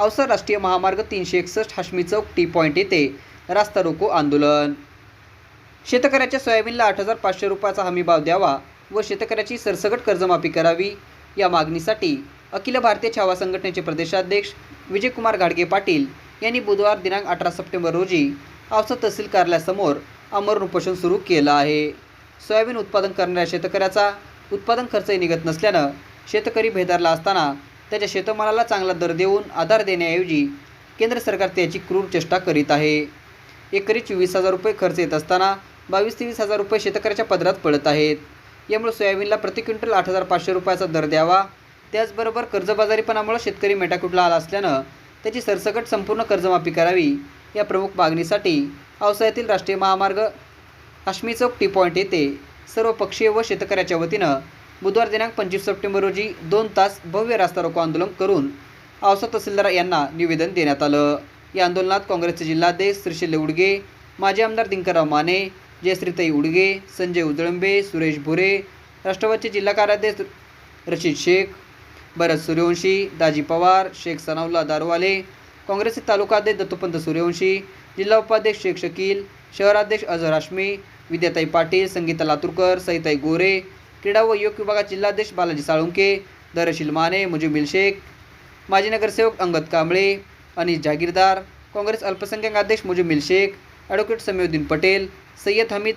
अवसर राष्ट्रीय महामार्ग तीनशे एकसष्ट हाशमी चौक टी पॉईंट येथे. रास्ता रोको आंदोलन. शेतकऱ्याच्या सोयाबीनला आठ हजार पाचशे रुपयाचा हमी भाव द्यावा व शेतकऱ्याची सरसकट कर्जमाफी करावी या मागणीसाठी अखिल भारतीय छावा संघटनेचे प्रदेशाध्यक्ष विजयकुमार घाडगे पाटील यांनी बुधवार दिनांक अठरा सप्टेंबर रोजी औसा तहसील कार्यालयासमोर आमरण उपोषण सुरू केलं आहे. सोयाबीन उत्पादन करणाऱ्या शेतकऱ्याचा उत्पादन खर्चही निघत नसल्यानं शेतकरी भेदारला असताना त्याच्या शेतमालाला चांगला दर देऊन आधार देण्याऐवजी केंद्र सरकार त्याची क्रूर चेष्टा करीत आहे. एकरी चोवीस हजार रुपये खर्च येत असताना बावीस ते वीस हजार रुपये शेतकऱ्याच्या पदरात पडत आहेत. यामुळे सोयाबीनला प्रति क्विंटल आठ हजार पाचशे रुपयाचा दर द्यावा. त्याचबरोबर कर्जबाजारीपणामुळे शेतकरी मेटाकुटला आला असल्यानं त्याची सरसकट संपूर्ण कर्जमाफी करावी या प्रमुख मागणीसाठी पावसाळ्यातील राष्ट्रीय महामार्ग काश्मी चौक टी पॉईंट येथे सर्व पक्षीय व शेतकऱ्याच्या वतीनं बुधवार दिनांक पंचवीस सप्टेंबर रोजी दोन तास भव्य रास्ता रोको आंदोलन करून औसा तहसीलदार यांना निवेदन देण्यात आलं. या आंदोलनात काँग्रेसचे जिल्हाध्यक्ष श्रीशैल्य उडगे माजी आमदार दिनकरराव माने जयश्रीताई उडगे संजय उजळंबे सुरेश भुरे राष्ट्रवादीचे जिल्हा कार्याध्यक्ष रशीद शेख भरत सूर्यवंशी दाजी पवार शेख सनाउल्ला दारवाले काँग्रेसचे तालुकाध्यक्ष दत्तोपंत सूर्यवंशी जिल्हा उपाध्यक्ष शेख शकील शहराध्यक्ष अझहर हाश्मी विद्याताई पाटील संगीता लातूरकर सईताई गोरे क्रीडा व युवक विभागात जिल्हाध्यक्ष बालाजी साळुंके दरशील माने मुजिबिल शेख माजी नगरसेवक अंगद कांबळे अनिस जागीरदार काँग्रेस अल्पसंख्याक अध्यक्ष मुजिबिल शेख ॲडव्होकेट समीउद्दीन पटेल सय्यद हमीद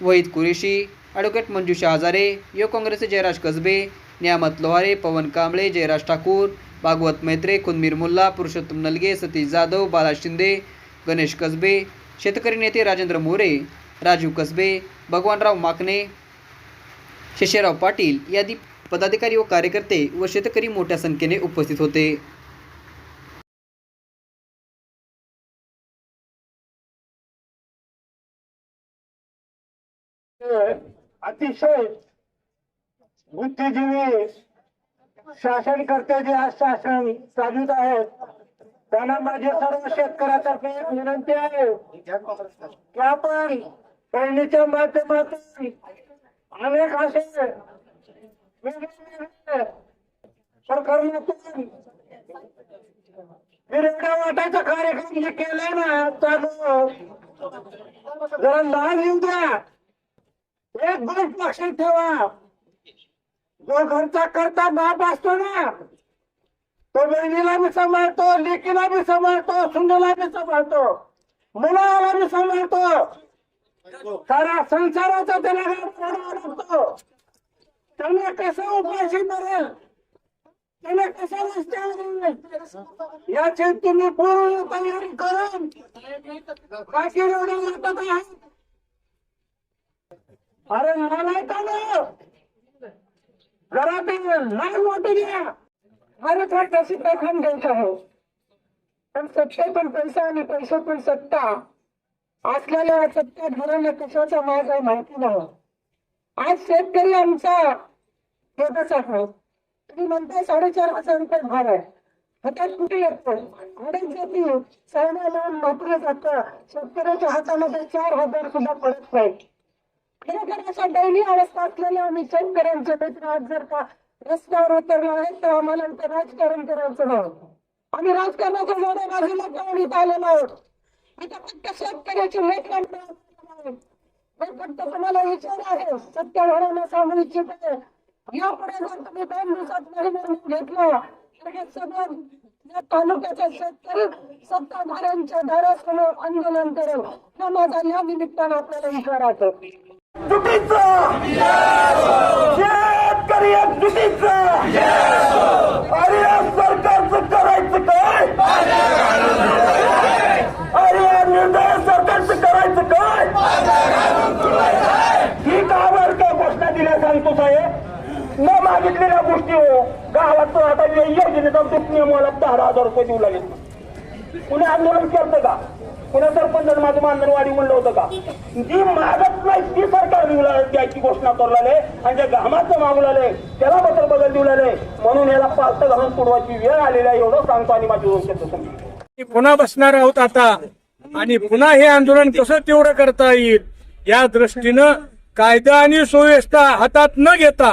वहीद कुरेशी ॲडव्होकेट मंजुषा हजारे युवक काँग्रेसचे जयराज कसबे नियामत लोहारे पवन कांबळे जयराज ठाकूर भागवत मैत्रे खुनमीर मुल्ला पुरुषोत्तम नलगे सतीश जाधव बाला शिंदे गणेश कसबे शेतकरी नेते राजेंद्र मोरे राजीव कसबे भगवानराव माकणे शेषराव पाटील यादी पदाधिकारी व कार्यकर्ते व शेतकरी मोठ्या संख्येने उपस्थित होते. अतिशय बुद्धिजीवी शासनकर्ते जे आज शासन चालूत आहेत त्यांना माझे सर्व शेतकऱ्यातर्फे एक विनंती आहे की आपण पेरणीच्या माध्यमातून अनेक असे वाटायचा कार्यक्रम जे केलाय ना चालू जरा लहान येऊ द्या. एक गोष्ट लक्षात ठेवा. जो घरचा करता बाप असतो ना तो बहिणीला बी सांभाळतो लेकीला बी सांभाळतो सुनेला बी सांभाळतो मुलाला बी सांभाळतो. सारा संसाराचा त्याला घात लागतो. त्याला कसं उपाशी मरेल? त्याला कसं रस्त्यावर याची तुम्ही पूर्ण तयारी करून बाकी एवढं वाटत आहे? अरे मला का ना घरात नाही मोठे द्या अरे काय तशी काय घ्यायचं आहे? पण सत्ते पण पैसा आणि पैसे पण सत्ता. असलेल्या सत्ता धरण कशाचा मार्ग आहे माहिती नाही. आज शेतकरी आमचा एकच आहे. तुम्ही म्हणताय साडेचार हजार रुपये भार आहे. हातात कुठे येतो? अडीच जाती सैन्य लावून नोकरी जातं. शेतकऱ्याच्या हातामध्ये चार हजार सुद्धा पडत नाही. खरोखर अशा दैनी अवस्था असलेल्या आम्ही शेतकऱ्यांचे मित्र आज जर का रस्त्यावर उतरलो आहे तर आम्हाला राजकारण करायचं नाही. आम्ही राजकारणाच्या जोड्या बाजूला घेऊन इथं आलेलो आहोत. इथं फक्त शेतकऱ्याची लेखन फक्त तुम्हाला विचार आहे. सत्याधाराला सांगू इच्छित. आहे यापुढे जर तुम्ही दोन दिवसात नाही निर्णय घेतला तर हे सगळं या तालुक्याच्या शेतकरी सत्ताधाऱ्यांच्या दारासमोर आंदोलन करेल. हा माझा या निमित्तानं आपल्याला विचारायचं चुकीचं! शेतकरी चुकीचं अरे या सरकारचं करायचं काय अरे या निर्णय सरकारचं करायचं काय ही गावावर काय घोषणा दिल्या सांगतो साहेब न मागितलेल्या गोष्टी हो गावात तो जाऊन योजनेचा दुखणे मला दहा हजार रुपये देऊ लागेल. कुणी आंदोलन करतं का? कुणा सरपंच माझं मानधनवाडी म्हणलं होतं का? जी मागत नाही ती सरकार देऊ द्यायची घोषणा करू लागले आणि जे घामाचं मागू लागले त्याला बदल बदल देऊ लागले. म्हणून याला पालत घालून सोडवायची वेळ आलेली आहे एवढं सांगतो आणि माझी दोन शब्द पुन्हा बसणार आहोत आता आणि पुन्हा हे आंदोलन कसं तीव्र करता येईल या दृष्टीनं कायदा आणि सुव्यवस्था हातात न घेता.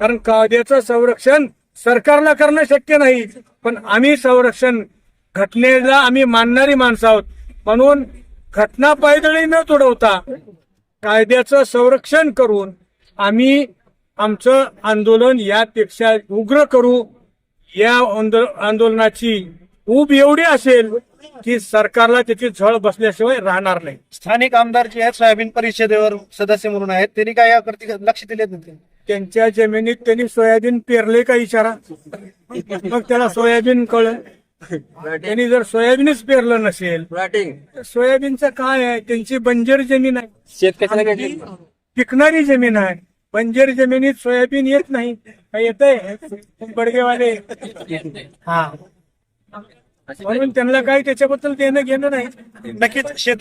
कारण कायद्याचं संरक्षण सरकारला करणं शक्य नाही पण आम्ही संरक्षण घटनेला आम्ही मानणारी माणसं आहोत. म्हणून घटना पायदळी न तुडवता कायद्याचं संरक्षण करून आम्ही आमचं आंदोलन यापेक्षा उग्र करू. या आंदोलनाची ऊब एवढी असेल की सरकारला त्याची झळ बसल्याशिवाय राहणार नाही. स्थानिक आमदार जे आहेत सोयाबीन परिषदेवर सदस्य म्हणून आहेत त्यांनी काय यावरती लक्ष दिले त्यांच्या जमिनीत त्यांनी सोयाबीन पेरले का इशारा? मग त्याला सोयाबीन कळ त्यांनी जर सोयाबीनच पेरलं नसेल तर सोयाबीनचं काय आहे? त्यांची बंजर जमीन आहे. पिकणारी जमीन आहे. बंजर जमिनीत सोयाबीन येत नाही. काय येतंय? बडगेवाले. हा. म्हणून त्यांना काही त्याच्याबद्दल देणं घेणं नाही. नक्कीच शेत